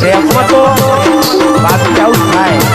રેપમાં તો બાકી આવું થાય.